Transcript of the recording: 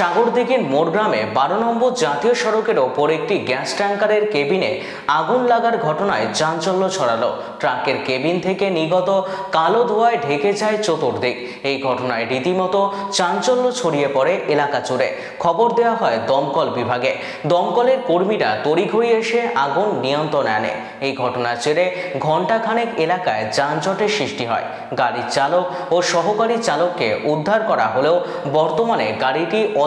সাগরদিঘির মোড়গ্রামে বারো নম্বর জাতীয় সড়কের ওপর একটি গ্যাস ট্যাঙ্কারের কেবিনে আগুন লাগার ঘটনায় চাঞ্চল্য ছড়ালো। ট্রাকের কেবিন থেকে নিগত কালো ধোঁয়ায় ঢেকে যায় চতুর্দিক। এই ঘটনায় রীতিমতো চাঞ্চল্য ছড়িয়ে পড়ে এলাকা জুড়ে। খবর দেওয়া হয় দমকল বিভাগে। দমকলের কর্মীরা তড়িঘড়ি এসে আগুন নিয়ন্ত্রণে আনে। এই ঘটনার জেরে ঘণ্টাখানেক এলাকায় যানজটের সৃষ্টি হয়। গাড়ির চালক ও সহকারী চালককে উদ্ধার করা হলেও বর্তমানে গাড়িটি